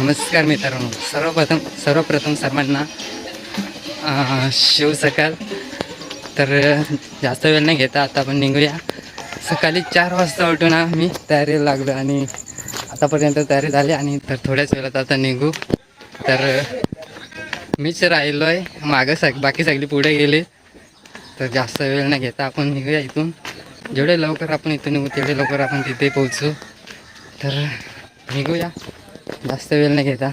नमस्कार मित्रांनो. सर्वप्रथम सर्वप्रथम सर्वांना शिव सकाळ. तर जास्त वेळ नाही घेता आता आपण निघूया. सकाळी चार वाजता उठून आम्ही तयारीला लागलो आणि आतापर्यंत तयारी झाली आणि तर थोड्याच वेळात आता निघू. तर मीच राहिलो आहे मागं सग बाकी सगळी पुढे गेले. तर जास्त वेळ नाही घेता आपण निघूया इथून. जेवढे लवकर आपण इथून निघू तेवढे लवकर आपण तिथे पोहोचू. तर निघूया. जास्त वेळ नाही घेता.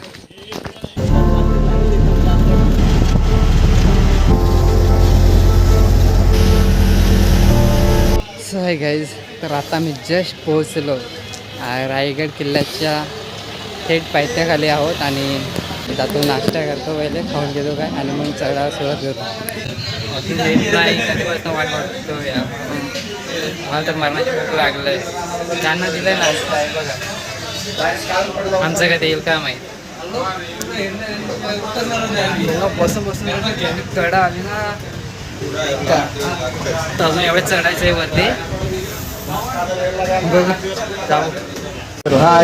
सो आहे गाईज तर आता मी जस्ट पोहोचलो. रायगड किल्ल्याच्या थेट पायथ्याखाली आहोत आणि जातो नाश्ता करतो पहिले खाऊन घेतो काय आणि मग चढायला सुरुवात करतो. वाट मला तर मरणाची भूक लागलं आहे त्यांना दिलं नाश्ता आहे बघा. आमचं कधी येईल का माहीत बसून बसून चढा आली ना. अजून एवढं चढायचं आहे वरती. बघू. जाऊ. हा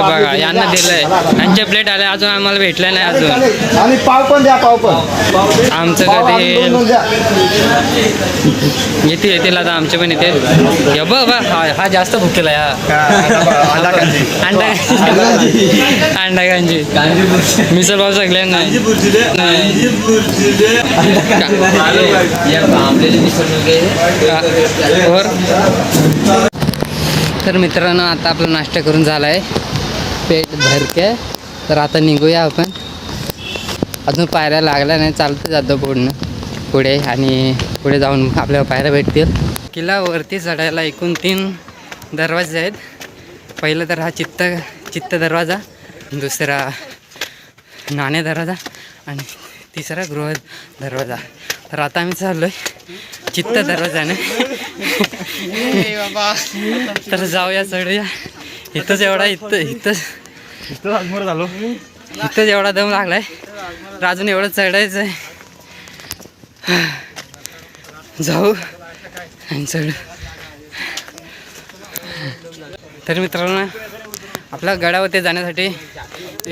बघा यांना दिलंय. यांच्या प्लेट आल्या अजून आम्हाला भेटल्या नाही अजून. आणि पाव पण द्या पाव पण. आमचं कधी येते येतील आता आमचे पण येते हे बघ बघ हा हा जास्त भुकेला हा. अंडा अंडा गांजी मिसळ पाव सगळ्यांना वर. तर मित्रांनो आता आपला नाश्ता करून झाला आहे पेट भरके. तर आता निघूया आपण. अजून पायऱ्या लागल्या नाही चालतं जातो पुढनं. पुढे आणि पुढे जाऊन आपल्याला पायऱ्या भेटतील. किल्ल्यावरती चढायला एकूण तीन दरवाजे आहेत. पहिलं तर हा चित्त चित्त दरवाजा दुसरा नाणे दरवाजा आणि तिसरा गृह दरवाजा. तर आता आम्ही चाललो आहे चित्त दरवाजाने. तर जाऊया चढूया इथंच एवढा इथं इथं. झालो इथंच एवढा दम लागलाय. तर अजून एवढं चढायचं आहे जाऊ आणि चढू. तर मित्रांनो आपल्या गडावरती जाण्यासाठी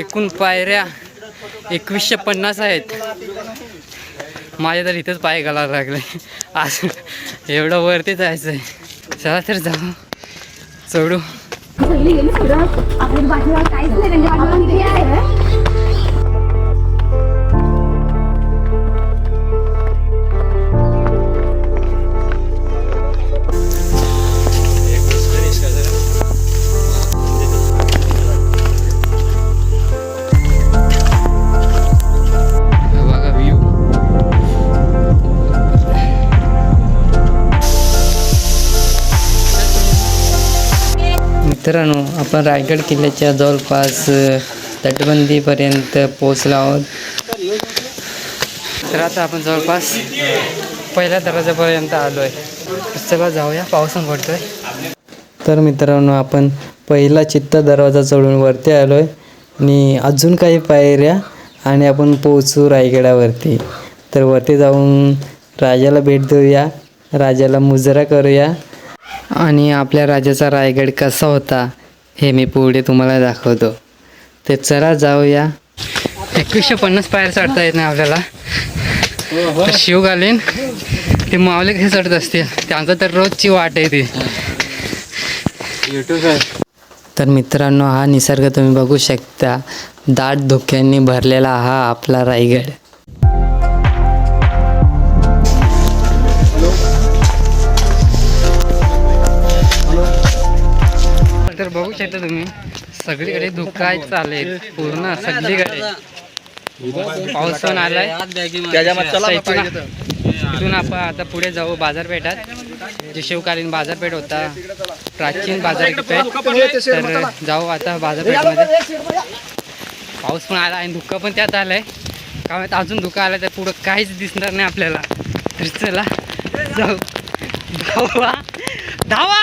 एकूण पायऱ्या एकवीसशे पन्नास आहेत. माझे तर इथंच पाय घालावं लागले. आज एवढं वरती जायचं आहे चला तर जाऊ. चढू मित्रांनो आपण रायगड किल्ल्याच्या जवळपास तटबंदीपर्यंत पोहोचलो आहोत. तर आता आपण जवळपास पहिल्या दरवाजापर्यंत आलो आहे चला जाऊया पावसानं पडतोय. तर मित्रांनो आपण पहिला चित्त दरवाजा चढून वरती आलो आहे आणि अजून काही पायऱ्या आणि आपण पोहोचू रायगडावरती. तर वरती जाऊन राजाला भेट देऊया. राजाला मुजरा करूया. आणि आपल्या राजाचा रायगड कसा होता हे मी पुढे तुम्हाला दाखवतो. ते चला जाऊया. एकवीसशे पन्नास पायऱ्या चढता येत नाही आपल्याला. तर शिवकालीन ते मावले कसे चढत असतील? त्यांचं तर रोजची वाट आहे ती. तर मित्रांनो हा निसर्ग तुम्ही बघू शकता. दाट धुक्यांनी भरलेला हा आपला रायगड. शकता तुम्ही. सगळीकडे धुकाय चालेल पूर्ण सगळीकडे. पाऊस पण आलाय. इथून आपण आता पुढे जाऊ बाजारपेठात. जे शिवकालीन बाजारपेठ होता प्राचीन बाजारपेठ. तर जाऊ आता बाजारपेठमध्ये. पाऊस पण आला आणि धुकं पण त्यात आलंय. का माहीत अजून धुकं आलं तर पुढं काहीच दिसणार नाही आपल्याला. तर चला जाऊ. धावा. धावा!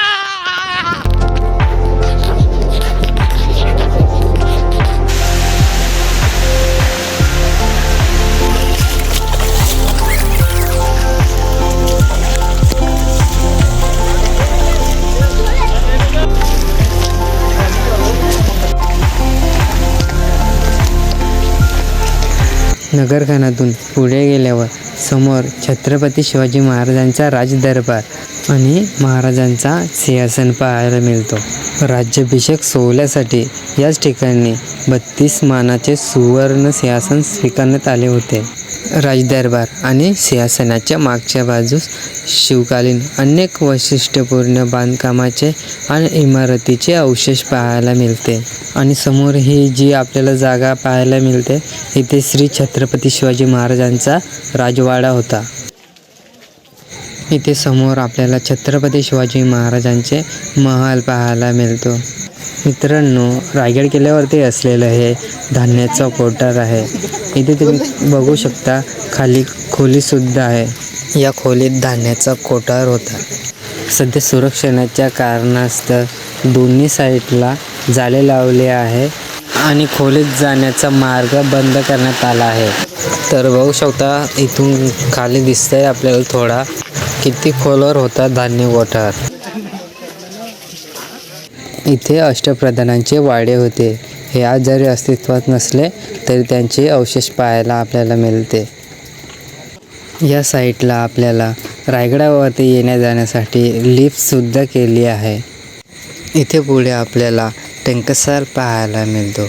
नगरखानातून पुढे गेल्यावर समोर छत्रपती शिवाजी महाराजांचा राजदरबार. आणि महाराजांचा सिंहासन पाहायला मिळतो. राज्याभिषेक सोहळ्यासाठी याच ठिकाणी बत्तीस मानाचे सुवर्ण सिंहासन स्वीकारण्यात आले होते. राजदरबार आणि सिंहासनाच्या मागच्या बाजूस शिवकालीन अनेक वैशिष्ट्यपूर्ण बांधकामाचे आणि इमारतीचे अवशेष पाहायला मिळते. आणि समोर ही जी आपल्याला जागा पाहायला मिळते इथे श्री छत्रपती शिवाजी महाराजांचा राजवाडा होता. इथे समोर आपल्याला छत्रपती शिवाजी महाराजांचे महाल पाहायला मिळतो. मित्रांनो रायगड किल्ल्यावरती असलेलं हे धान्याचं कोठार आहे. इथे तुम्ही बघू शकता खाली खोलीसुद्धा आहे. या खोलीत धान्याचा कोठार होता. सध्या सुरक्षणाच्या कारणास्तव दोन्ही साईडला जाळे लावले आहे आणि खोलीत जाण्याचा मार्ग बंद करण्यात आला आहे. तर बघू शकता इथून खाली दिसतंय आपल्याला थोडा किती खोलवर होता धान्य गोठार इथे अष्टप्रधानांचे वाडे होते. हे आज जरी अस्तित्वात नसले तरी त्यांचे अवशेष पाहायला आपल्याला मिळते. या साईटला आपल्याला रायगडावरती येण्या जाण्यासाठी लिफ्टसुद्धा केली आहे. इथे पुढे आपल्याला टंकसार पाहायला मिळतो.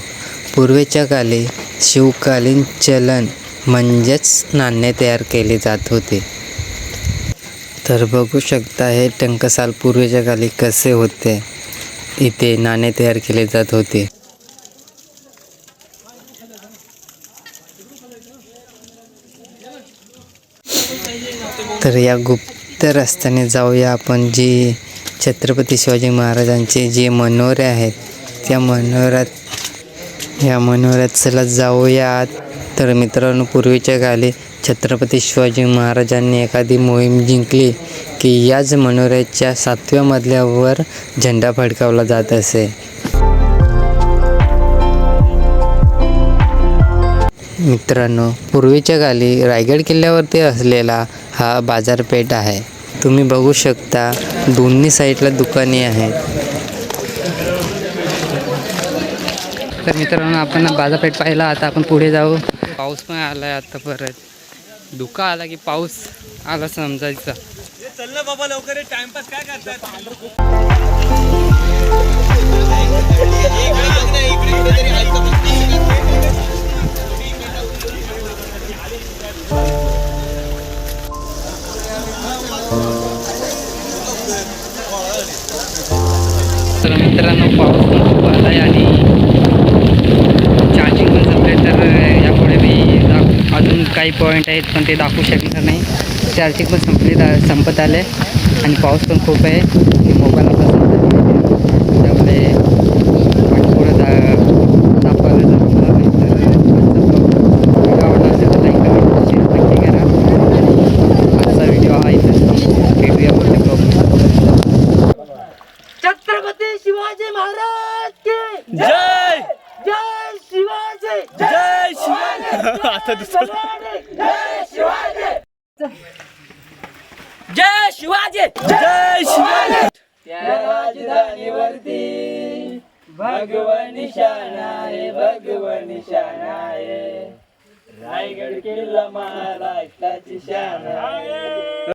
पूर्वेच्या काली शिवकालीन चलन म्हणजेच नाणे तयार केले जात होते. तर बघू शकता हे टंकसाल पूर्वीच्या काली कसे होते. इथे नाणे तयार केले जात होते. तर या गुप्त रस्त्याने जाऊया आपण जी छत्रपती शिवाजी महाराजांचे जे मनोरे आहेत त्या मनोऱ्यात या मनोऱ्यात चला जाऊयात तर मित्रांनो पूर्वीच्या काली छत्रपती शिवाजी महाराजांनी एखादी मोहीम जिंकली की याच मनोऱ्याच्या सातव्या मजल्यावर झेंडा फडकावला जात असे. मित्रांनो पूर्वीच्या काली रायगड किल्ल्यावरती असलेला हा बाजारपेठ आहे. तुम्ही बघू शकता दोन्ही साईडला दुकाने आहेत. तर मित्रांनो आपण बाजारपेठ पाहिला आता आपण पुढे जाऊ. पाऊस पण आला आहे आता परत धुका आला की पाऊस आला समजायचा. तर मित्रांनो पाऊस पण खूप आला आहे आणि चार्जिंग पण संपले तर यापुढे मी दाख अजून काही पॉईंट आहेत पण ते दाखवू शकणार नाही. चार्जिंग पण संपली संपत आले आणि पाऊस पण खूप आहे. मोबाईल आपला संपत आहे. त्यामुळे पाठपुढं दा दाखवायला जमणार नाही तर आजचा ब्लॉग व्हिडिओ आवडला असेल तर लाईक करा शेअर नक्की करा आणि आजचा व्हिडिओ हा इथं संपतो भेटूया पुढच्या ब्लॉगमध्ये छत्रपती शिवाजी महाराज की जय जय शिवाजी जय शिवाजी आता दुसरं जय शिवाजी! जय शिवाजी! जय शिवाजी भगवान निशानाय भगवान निशानाय रायगड किल्ला महाराष्ट्राची शान